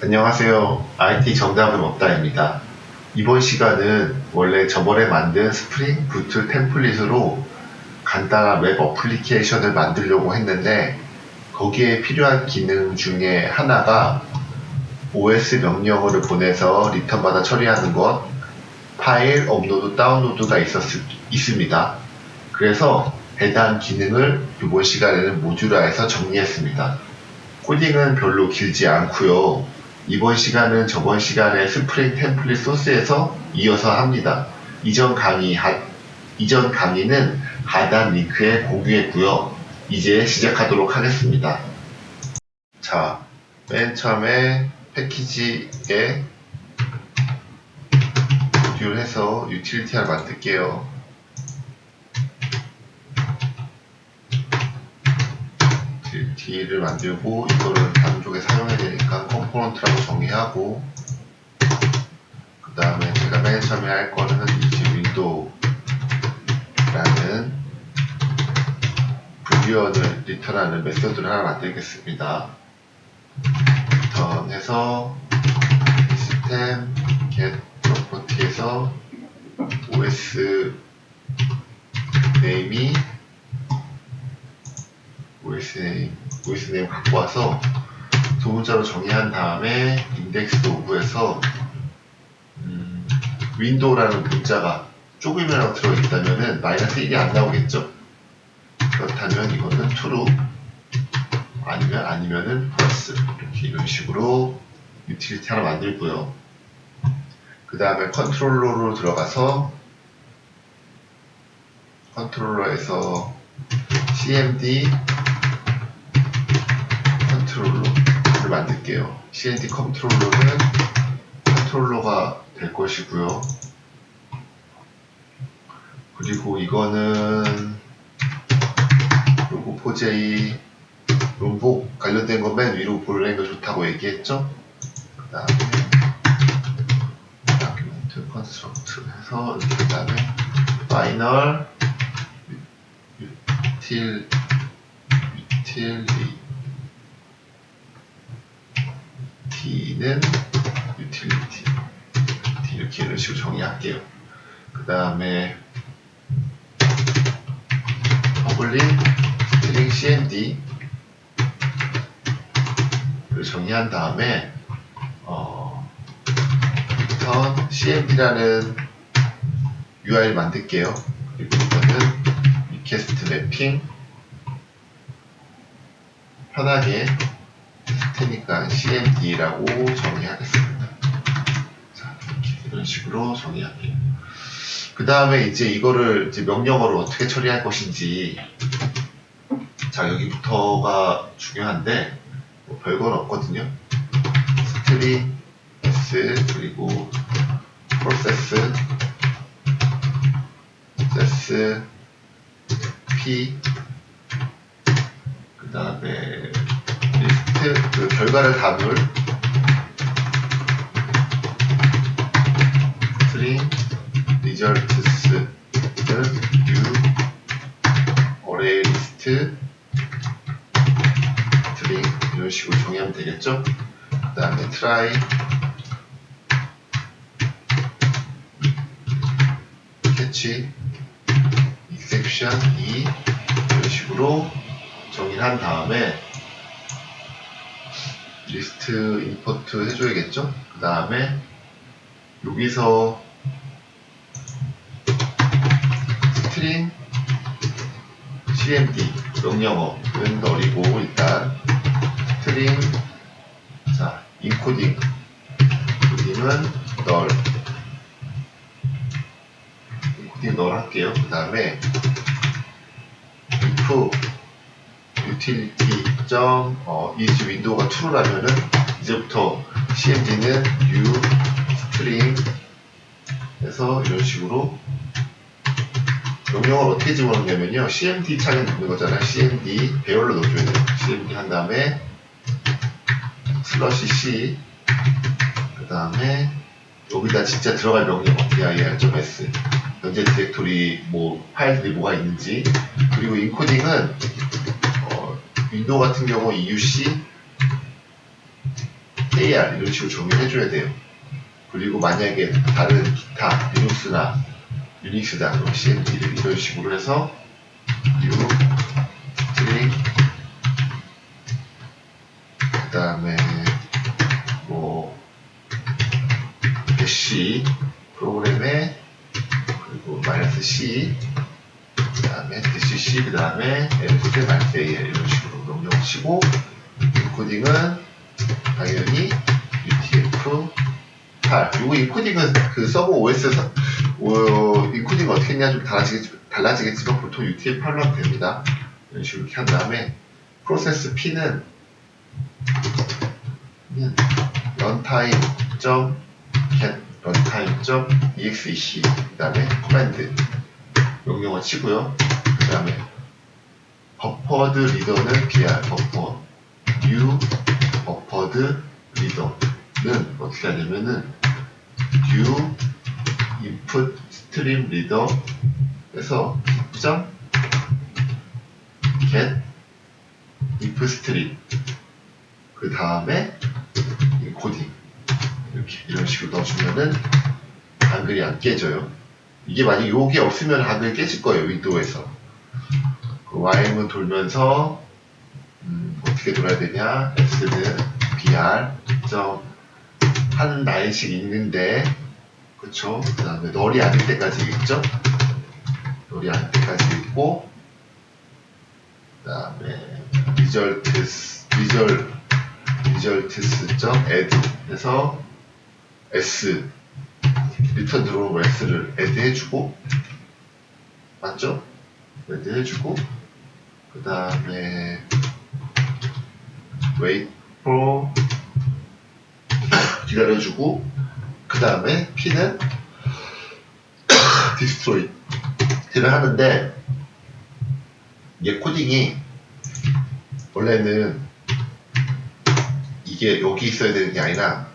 안녕하세요. IT 정답은 없다입니다. 이번 시간은 원래 저번에 만든 스프링 부트 템플릿으로 간단한 웹 어플리케이션을 만들려고 했는데 거기에 필요한 기능 중에 하나가 OS 명령어를 보내서 리턴 받아 처리하는 것, 파일 업로드 다운로드가 있었, 있습니다. 그래서 해당 기능을 이번 시간에는 모듈화해서 정리했습니다. 코딩은 별로 길지 않고요. 이번 시간은 저번 시간에 스프링 템플릿 소스에서 이어서 합니다. 이전 강의 하, 이전 강의는 하단 링크에 공유했고요. 이제 시작하도록 하겠습니다. 자, 맨 처음에 패키지에 모듈 해서 유틸리티를 만들게요. 유틸리티를 만들고 이거를 다른 쪽에 사용해야 되니까 컴포넌트라고 정의하고 그 다음에 제가 맨 처음에 할 거는 이제 윈도우라는 불리언을 리턴하는 메서드를 하나 만들겠습니다. 리턴해서 시스템 get property에서 OS 네임이 OS 네임, OS 네임 갖고 와서 두 문자로 정의한 다음에 인덱스 오브에서 음, 윈도우라는 문자가 조금이라도 들어있다면은 마이너스 1이 안 나오겠죠? 그렇다면 이거는 true 아니면 아니면은 플러스 이렇게 이런 식으로 유틸리티 하나 만들고요. 그 다음에 컨트롤러로 들어가서 컨트롤러에서 cmd 컨트롤러를 만들게요. cmd 컨트롤러는 컨트롤러가 될 것이고요. 그리고 이거는 로고 포제이 롬복 관련된 거 맨 위로 보내는 거 좋다고 얘기했죠? 그 다음에 다큐멘트 컨스트럭트 해서 그 다음에 파이널 유틸 유틸리 T는 유틸리티 이렇게 이런 식으로 정의할게요. 그 다음에 퍼블릭 스트링 cmd 를 정의한 다음에 어, return cmd라는 UI를 만들게요. 그리고 이거는 request 매핑 편하게 테니까 cmd라고 정의하겠습니다. 자, 이런 식으로 정의할게요. 그 다음에 이제 이거를 이제 명령어로 어떻게 처리할 것인지 자 여기부터가 중요한데 뭐 별건 없거든요. 스트링 s 그리고 프로세스 s p 그 다음에 리스트 그 결과를 담을 스트링 results는 new array list. 스트링 이런 식으로 정의하면 되겠죠? 그 다음에 try. Catch exception 이 이런 식으로 정의를 한 다음에 리스트 임포트 해줘야겠죠? 그 다음에 여기서 스트링 cmd 명령어는 널이고 일단 스트링 자 인코딩. 인코딩은 널. 인코딩 널 할게요. 그 다음에 if utility 점 어, is 윈도우가 true라면은 이제부터 cmd는 new string 해서 이런 식으로 명령을 어떻게 집어넣냐면요. cmd 창에 넣는 거잖아요. cmd 배열로 넣어줘야 돼요. cmd 한 다음에 슬러시 c 그 다음에 여기다 진짜 들어갈 명령 dir.s 현재 디렉토리 뭐 파일들이 뭐가 있는지 그리고 인코딩은 어, 윈도우 같은 경우 euc KR 이런 식으로 정의해줘야 돼요. 그리고 만약에 다른 기타 리눅스나 유닉스다 그럼 CMD를 이런 식으로 해서 new string 그 다음에 뭐 C 프로그램에 그리고 마이너스 C 그 다음에 DCC 그 다음에 LC 마이너스 AL 치고 인코딩은 당연히 UTF 8 요거 인코딩은 그 서버 OS에서 어, 인코딩 어떻게 했냐 좀 달라지겠, 달라지겠지만 보통 UTF-8로 하면 됩니다. 이런 식으로 이렇게 한 다음에 프로세스 P는 runtime 점 get runtime 점 exec 그 다음에 command 명령어 치고요. 그 다음에 버퍼드 리더는 BR 버퍼 new 버퍼드 리더는 어떻게 하냐면은 new input stream reader 에서 점 get input stream 그 다음에 코딩 이렇게 이런 식으로 넣어주면은 한글이 안 깨져요. 이게 만약 요게 없으면 한글 깨질 거예요 윈도우에서. 그 YM은 돌면서 음, 어떻게 돌아야 되냐? S는 BR 점한 라인씩 있는데 그쵸? 그 다음에 널이 아닐 때까지 있죠? 널이 아닐 때까지 있고 그 다음에 results result results.add 해서 s 리턴 들어오는 거 s를 add 해주고 맞죠? add 해주고 그 다음에 wait for 기다려주고 그 다음에 p는 destroy 를 하는데 이게 코딩이 원래는 이게 여기 있어야 되는 게 아니라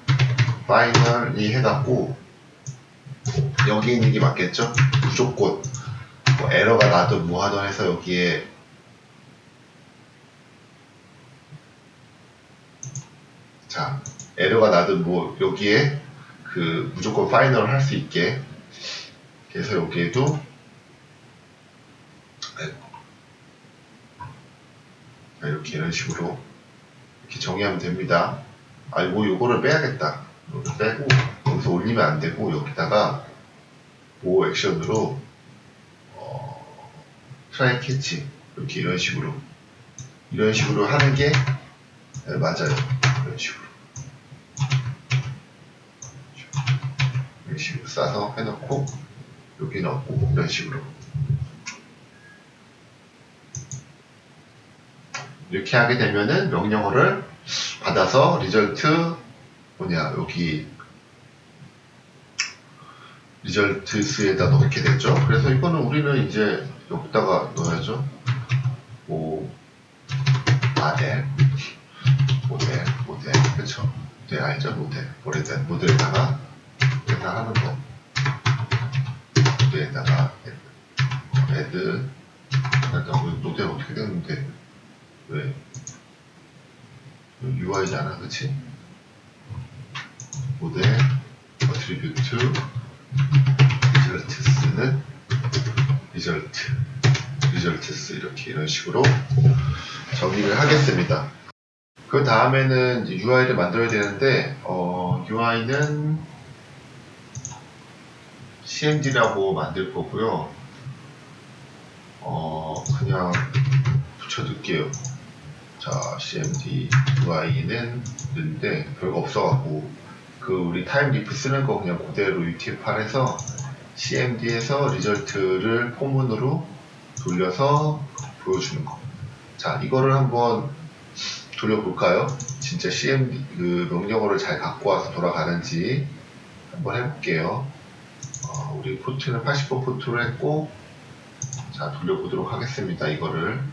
파이널이 해갖고 여기 있는 게 맞겠죠? 무조건 뭐 에러가 나든 뭐 하든 해서 여기에 자 에러가 나든 뭐 여기에 그 무조건 파이널을 할수 있게 그래서 여기에도. 자, 이렇게 이런 식으로 이렇게 정의하면 됩니다. 아이고 요거를 빼야겠다. 이거를 빼고 여기서 올리면 안 되고 여기다가 보호 액션으로 어, 트라이 캐치 이렇게 이런 식으로 이런 식으로 하는 게 네, 맞아요. 이런 식으로 이런 식으로 싸서 해놓고 여기 넣고 이런 식으로 이렇게 하게 되면은 명령어를 받아서 리절트 뭐냐 여기 리절트스에다 넣게 되죠. 그래서 이거는 우리는 이제 여기다가 넣어야죠. 뭐 모델 모델 모델 그렇죠. 모델 알죠 모델 모델 모델에다가 여기다 하는 거 모델에다가 애드 그러니까 모델 어떻게 됐는데 왜 UI잖아 그치? 모델 어트리뷰트 리절트스는 리절트 리절트스 이렇게 이런 식으로 정의를 하겠습니다. 그 다음에는 UI를 만들어야 되는데 어, UI는 CMD라고 만들 거고요. 어, 그냥 붙여둘게요. 자, CMD UI는 있는데 별거 없어갖고 그 우리 타임 리프 쓰는 거 그냥 그대로 UTF-8 해서 CMD에서 리절트를 포문으로 돌려서 보여주는 거. 자, 이거를 한번 돌려볼까요? 진짜 CMD 그 명령어를 잘 갖고 와서 돌아가는지 한번 해볼게요. 어, 우리 포트는 80번 포트로 했고, 자 돌려보도록 하겠습니다. 이거를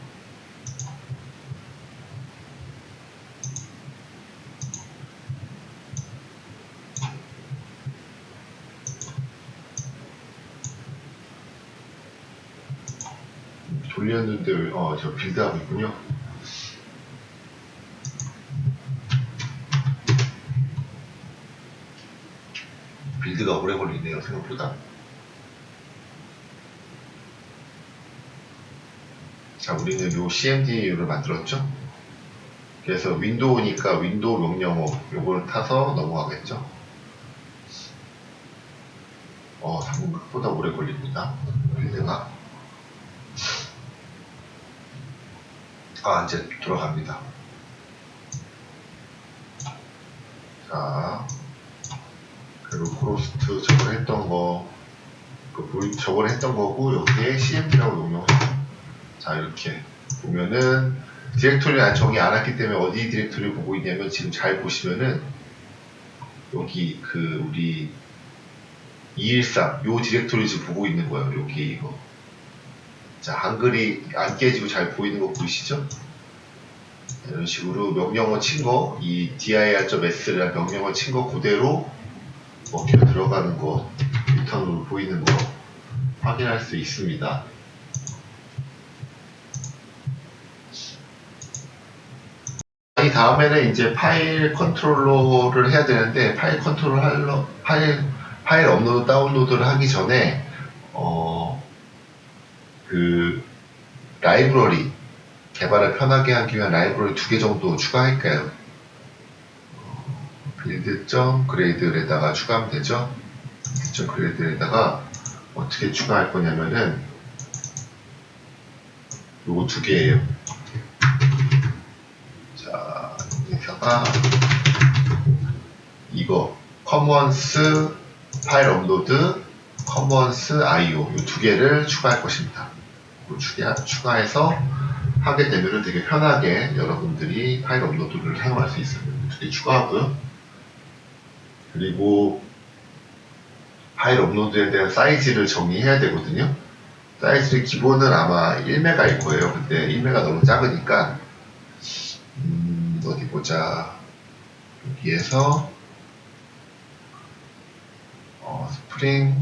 돌렸는데 왜- 어, 저 빌드하고 있군요. 빌드가 오래 걸리네요, 생각보다. 자, 우리는 요 CMD를 만들었죠? 그래서 윈도우니까 윈도우 명령어 요걸 타서 넘어가겠죠? 어, 생각보다 오래 걸립니다. 빌드가. 아, 이제 돌아갑니다. 자, 크로스트 저번에 했던 거, 그 저번에 했던 거고, 여기에 CMD라고 명령해요. 자, 이렇게 보면은, 디렉토리를 정의 안 했기 때문에 어디 디렉토리 보고 있냐면, 지금 잘 보시면은, 여기 그, 우리, 213, 요 디렉토리 지금 보고 있는 거예요. 여기 이거. 자, 한글이 안 깨지고 잘 보이는 거 보이시죠? 이런 식으로 명령어 친 거, 이 dir.s라는 명령어 친 거 그대로 먹혀 들어가는 거, 리턴으로 보이는 거 확인할 수 있습니다. 이 다음에는 이제 파일 컨트롤러를 해야 되는데 파일 컨트롤 할러 파일 파일 업로드 다운로드를 하기 전에 어 그 라이브러리 개발을 편하게 하기 위한 라이브러리 두 개 정도 추가할까요? 그레이드에다가 추가하면 되죠. 그레이드에다가 어떻게 추가할 거냐면은 요거 두 개예요. 자, 여기다가 이거 커먼스 파일 업로드 커먼스 IO 이 두 개를 추가할 것입니다. 그 추가, 추가해서 하게 되면 되게 편하게 여러분들이 파일 업로드를 사용할 수 있어요. 두 개 추가하고요. 그리고 파일 업로드에 대한 사이즈를 정의해야 되거든요. 사이즈의 기본은 아마 1메가일 거예요. 근데 1메가 너무 작으니까 음, 어디 보자. 여기에서 어, 스프링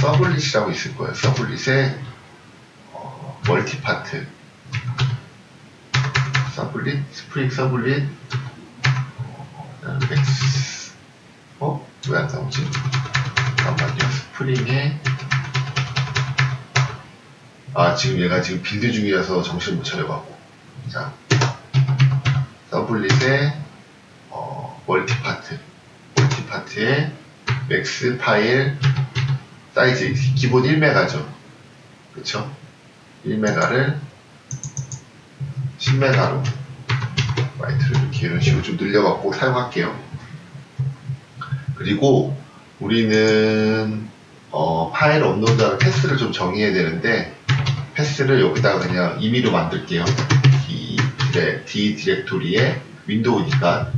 서블릿이라고 있을 거예요. 서블릿에 어, 멀티파트 서블릿, 스프링 서블릿 어, 맥스 어? 왜 안 나오지? 잠깐만요. 스프링에 아 지금 얘가 지금 빌드 중이라서 정신 못 차려갖고. 자. 서블릿에 어, 멀티파트. 멀티파트에 맥스 파일 사이즈 기본 1메가죠. 그쵸? 1메가를 10메가로 마이트를 이렇게 이런 식으로 좀 늘려갖고 사용할게요 그리고 우리는 어, 파일 업로드하는 패스를 좀 정의해야 되는데 패스를 여기다가 그냥 임의로 만들게요 D, 디레, D 디렉토리에 윈도우니까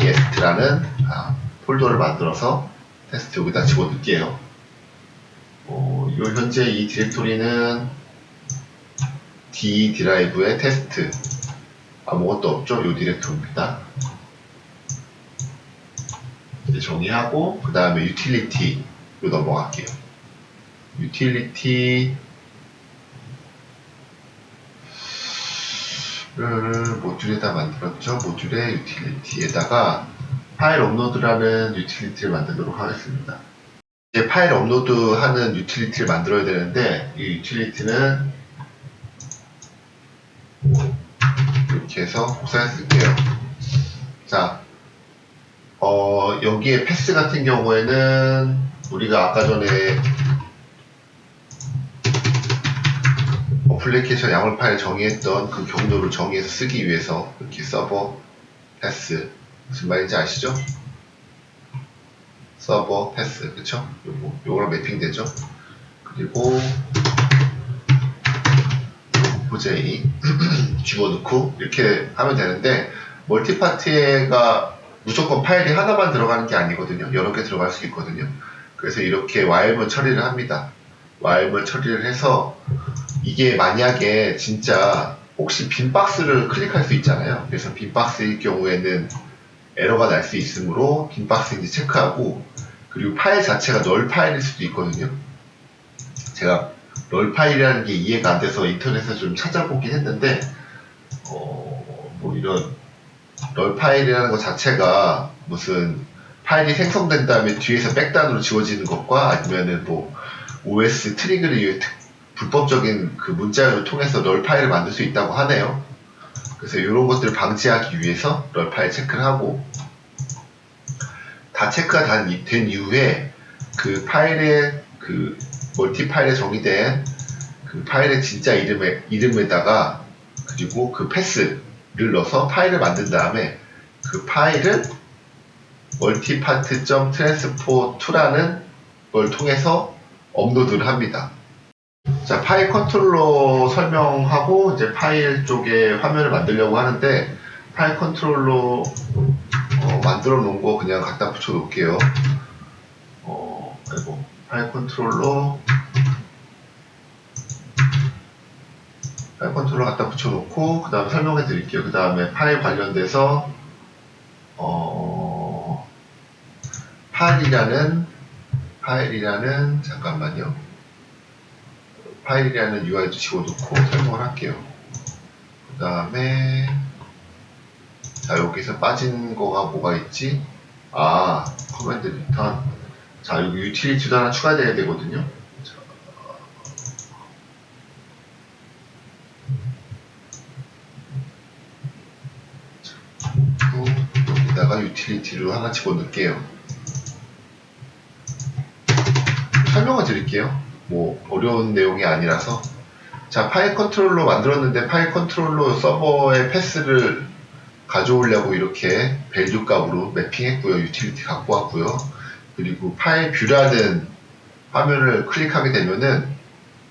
test라는 아, 폴더를 만들어서 테스트 여기다 집어넣을게요. 어, 요 현재 이 디렉토리는 D 드라이브의 테스트 아무것도 없죠? 요 디렉토리입니다. 이제 정리하고 그 다음에 유틸리티로 넘어갈게요. 유틸리티 를 모듈에다 만들었죠. 모듈의 유틸리티에다가 파일 업로드라는 유틸리티를 만들도록 하겠습니다. 이제 파일 업로드하는 유틸리티를 만들어야 되는데 이 유틸리티는 이렇게 해서 복사해 쓸게요. 자, 어, 여기에 패스 같은 경우에는 우리가 아까 전에 어플리케이션 야물 파일 정의했던 그 경로를 정의해서 쓰기 위해서 이렇게 서버 패스 무슨 말인지 아시죠? 서버 패스 그쵸? 요거 요거랑 매핑되죠? 그리고 포제이 집어넣고 이렇게 하면 되는데 멀티파티가 무조건 파일이 하나만 들어가는 게 아니거든요 여러 개 들어갈 수 있거든요 그래서 이렇게 와일문 처리를 합니다 와일문 처리를 해서 이게 만약에 진짜 혹시 빈 박스를 클릭할 수 있잖아요. 그래서 빈 박스일 경우에는 에러가 날 수 있으므로 빈 박스인지 체크하고 그리고 파일 자체가 널 파일일 수도 있거든요. 제가 널 파일이라는 게 이해가 안 돼서 인터넷에서 좀 찾아보긴 했는데 어, 뭐 이런 널 파일이라는 것 자체가 무슨 파일이 생성된 다음에 뒤에서 백단으로 지워지는 것과 아니면은 뭐 OS 트리그를 이용해 특- 불법적인 그 문자를 통해서 널 파일을 만들 수 있다고 하네요. 그래서 이런 것들을 방지하기 위해서 널 파일 체크를 하고 다 체크가 다 된 이후에 그 파일의 그 멀티 파일에 정의된 그 파일의 진짜 이름에 이름에다가 그리고 그 패스 를 넣어서 파일을 만든 다음에 그 파일을 멀티파트.transpo2라는 걸 통해서 업로드를 합니다. 자, 파일 컨트롤러 설명하고 이제 파일 쪽에 화면을 만들려고 하는데 파일 컨트롤러 어, 만들어 놓은 거 그냥 갖다 붙여 놓을게요. 어, 아이고, 파일 컨트롤러 파일 컨트롤러 갖다 붙여 놓고 그 다음에 설명해 드릴게요. 그 다음에 파일 관련돼서 어, 파일이라는 파일이라는 잠깐만요. 파일이라는 UI도 집어넣고 설명을 할게요. 그 다음에 자 여기서 빠진 거가 뭐가 있지? 아 커맨드 리턴 자 여기 유틸리티도 하나 추가돼야 되거든요. 자, 또 여기다가 유틸리티를 하나 집어넣을게요. 설명을 드릴게요. 뭐 어려운 내용이 아니라서 자 파일 컨트롤러 만들었는데 파일 컨트롤러 서버의 패스를 가져오려고 이렇게 밸류 값으로 매핑했고요. 유틸리티 갖고 왔고요. 그리고 파일 뷰라는 화면을 클릭하게 되면은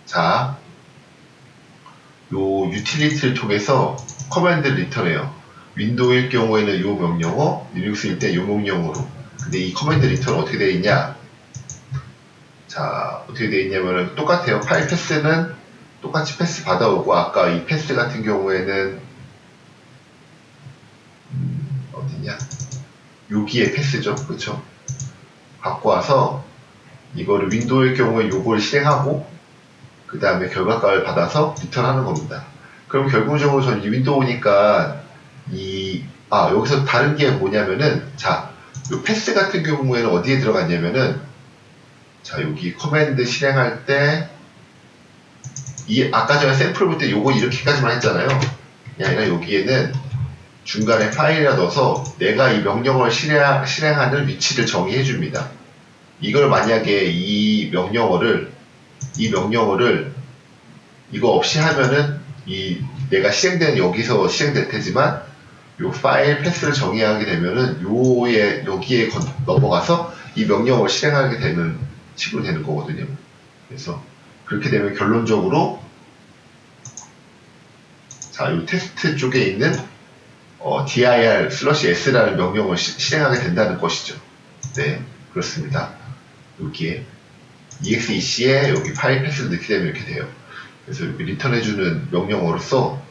자, 요 유틸리티를 통해서 커맨드 리턴해요. 윈도우일 경우에는 요 명령어, 리눅스일 때 요 명령어로. 근데 이 커맨드 리턴 어떻게 되어 있냐? 자, 어떻게 되어 있냐면은 똑같아요. 파일 패스는 똑같이 패스 받아오고 아까 이 패스 같은 경우에는 음, 어디냐? 여기에 패스죠. 그렇죠? 갖고 와서 이거를 윈도우일 경우에 요걸 실행하고 그 다음에 결과값을 받아서 리턴하는 겁니다. 그럼 결국적으로 저는 이 윈도우니까 이, 아, 여기서 다른 게 뭐냐면은, 자, 요 패스 같은 경우에는 어디에 들어갔냐면은, 자, 여기 커맨드 실행할 때, 이, 아까 전에 샘플 볼 때 요거 이렇게까지만 했잖아요. 그게 아니라 여기에는 중간에 파일이라 넣어서 내가 이 명령어를 실행, 실행하는 위치를 정의해 줍니다. 이걸 만약에 이 명령어를, 이 명령어를 이거 없이 하면은 이 내가 실행되는 여기서 실행될 테지만 요 파일 패스를 정의하게 되면은 요에 여기에 건- 넘어가서 이 명령어를 실행하게 되는 식으로 되는 거거든요. 그래서 그렇게 되면 결론적으로 자, 요 테스트 쪽에 있는 어, dir 슬러시 s라는 명령을 시- 실행하게 된다는 것이죠. 네, 그렇습니다. 여기에 exec에 여기 파일 패스를 넣게 되면 이렇게 돼요. 그래서 리턴해주는 명령어로서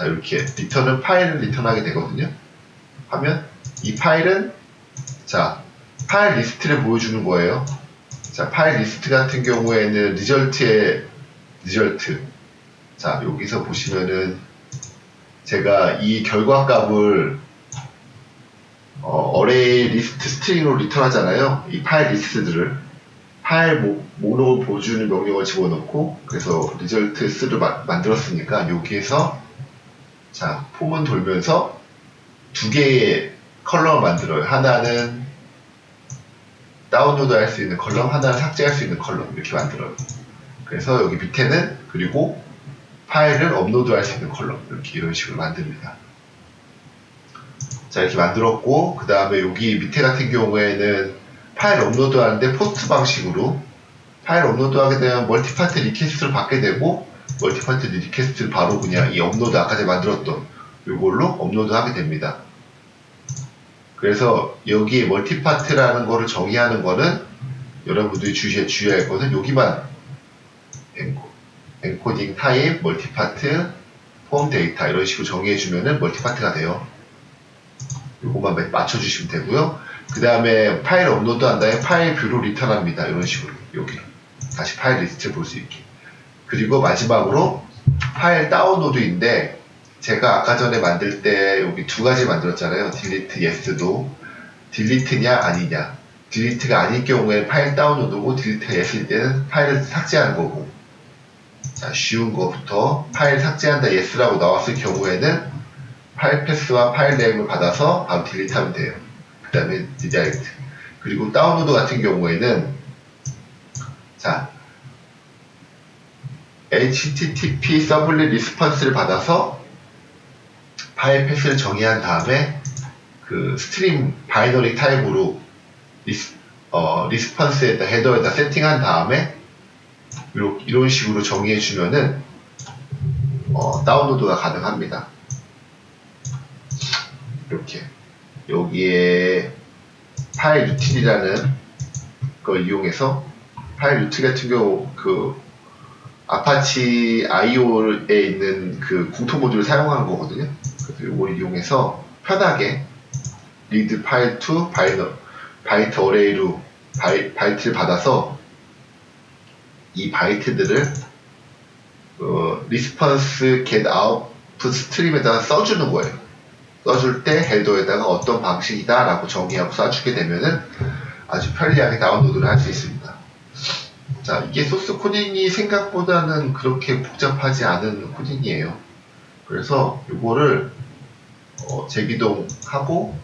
자 이렇게 리턴은 파일을 리턴하게 되거든요. 하면 이 파일은 자 파일 리스트를 보여주는 거예요. 자 파일 리스트 같은 경우에는 리절트의 리절트 자 여기서 보시면은 제가 이 결과 값을 어, 레이 리스트 스트링으로 리턴하잖아요. 이 파일 리스트들을 파일 모, 목록을 보여주는 명령을 집어넣고 그래서 리절트 마- 만들었으니까 여기에서 자 폼은 돌면서 두 개의 컬럼을 만들어요. 하나는 다운로드 할 수 있는 컬럼, 하나는 삭제할 수 있는 컬럼 이렇게 만들어요. 그래서 여기 밑에는 그리고 파일을 업로드 할 수 있는 컬럼 이렇게 이런 식으로 만듭니다. 자 이렇게 만들었고 그 다음에 여기 밑에 같은 경우에는 파일 업로드 하는데 포스트 방식으로 파일 업로드 하게 되면 멀티파트 리퀘스트를 받게 되고 멀티파트 리퀘스트를 바로 그냥 이 업로드 아까 제가 만들었던 이걸로 업로드 하게 됩니다. 그래서 여기 멀티파트라는 거를 정의하는 거는 여러분들이 주의해 주의할 거는 여기만 엔코, 엔코딩 타입, 멀티파트, 폼 데이터 이런 식으로 정의해 주면은 멀티파트가 돼요. 요것만 맞춰주시면 되고요. 그 다음에 파일 업로드 한 다음에 파일 뷰로 리턴합니다. 이런 식으로 여기 다시 파일 리스트 볼 수 있게. 그리고 마지막으로 파일 다운로드인데 제가 아까 전에 만들 때 여기 두 가지 만들었잖아요. delete yes도 딜리트냐 아니냐. 딜리트가 아닐 경우에 파일 다운로드고 딜리트가 했을 때는 파일을 삭제하는 거고. 자, 쉬운 거부터 파일 삭제한다 yes라고 나왔을 경우에는 파일 패스와 파일 네임을 받아서 바로 딜리트하면 돼요. 그 다음에 디다이렉트. 그리고 다운로드 같은 경우에는 자 HTTP 서블릿 리스폰스를 받아서 파일 패스를 정의한 다음에 그 스트림 바이너리 타입으로 리스, 어, 리스폰스에다 헤더에다 세팅한 다음에 이런, 식으로 정의해 주면은 어, 다운로드가 가능합니다. 이렇게 여기에 파일 유틸이라는 걸 이용해서 파일 유틸 같은 경우 그 아파치 IO에 있는 그 공통 모듈을 사용하는 거거든요. 그래서 이걸 이용해서 편하게 리드 파일 투 바이너 바이트 어레이로 바이, 바이트를 받아서 이 바이트들을 어, 리스폰스 get out 스트림에다가 써주는 거예요. 써줄 때 헤더에다가 어떤 방식이다 라고 정의하고 써주게 되면은 아주 편리하게 다운로드를 할 수 있습니다. 자, 이게 소스 코딩이 생각보다는 그렇게 복잡하지 않은 코딩이에요. 그래서 이거를 어, 재기동하고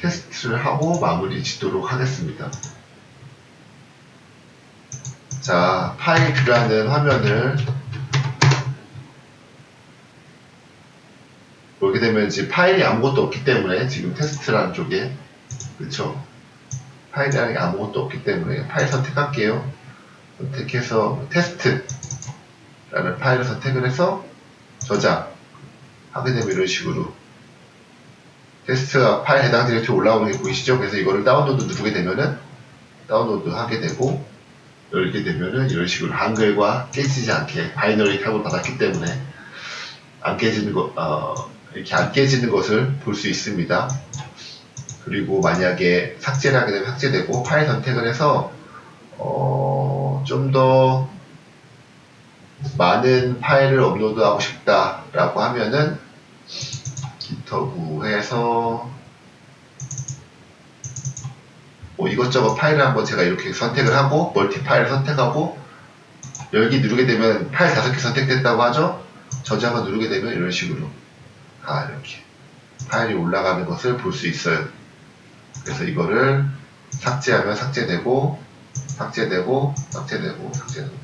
테스트를 하고 마무리 짓도록 하겠습니다. 자, 파일 뷰라는 화면을 보게 되면 지금 파일이 아무것도 없기 때문에 지금 테스트라는 쪽에 그렇죠 파일이 아무것도 없기 때문에 파일 선택할게요 선택해서 테스트라는 파일을 선택을 해서 저장 하게 되면 이런 식으로 테스트가 파일 해당 디렉토리 올라오는 게 보이시죠? 그래서 이거를 다운로드 누르게 되면은 다운로드 하게 되고 열게 되면은 이런 식으로 한글과 깨지지 않게 바이너리 탑을 받았기 때문에 안 깨지는 거, 어, 이렇게 안 깨지는 것을 볼 수 있습니다. 그리고 만약에 삭제를 하게 되면 삭제되고 파일 선택을 해서 어, 좀 더 많은 파일을 업로드하고 싶다라고 하면은 기터브에서 뭐 이것저것 파일을 한번 제가 이렇게 선택을 하고 멀티 파일을 선택하고 열기 누르게 되면 파일 다섯 개 선택됐다고 하죠. 저장을 누르게 되면 이런 식으로 아 이렇게 파일이 올라가는 것을 볼 수 있어요. 그래서 이거를 삭제하면 삭제되고 삭제되고 삭제되고 삭제되고.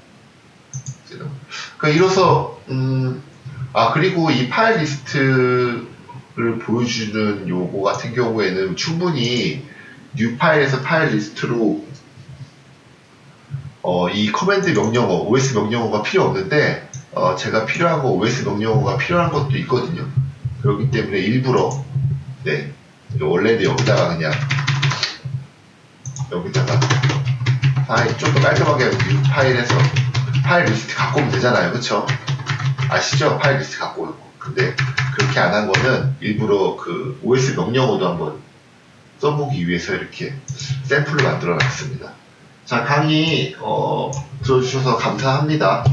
삭제되고. 그러니까 이로써 음, 아 그리고 이 파일 리스트를 보여주는 요거 같은 경우에는 충분히 뉴 파일에서 파일 리스트로 어, 이 커맨드 명령어, OS 명령어가 필요 없는데 어, 제가 필요한 거 OS 명령어가 필요한 것도 있거든요. 그렇기 때문에 일부러 네. 원래는 여기다가 그냥 여기다가 파일 좀 더 깔끔하게 뉴 파일에서 파일 리스트 갖고 오면 되잖아요, 그쵸? 아시죠? 파일 리스트 갖고 오고 근데 그렇게 안 한 거는 일부러 그 OS 명령어도 한번 써보기 위해서 이렇게 샘플을 만들어 놨습니다. 자, 강의, 어, 들어주셔서 감사합니다.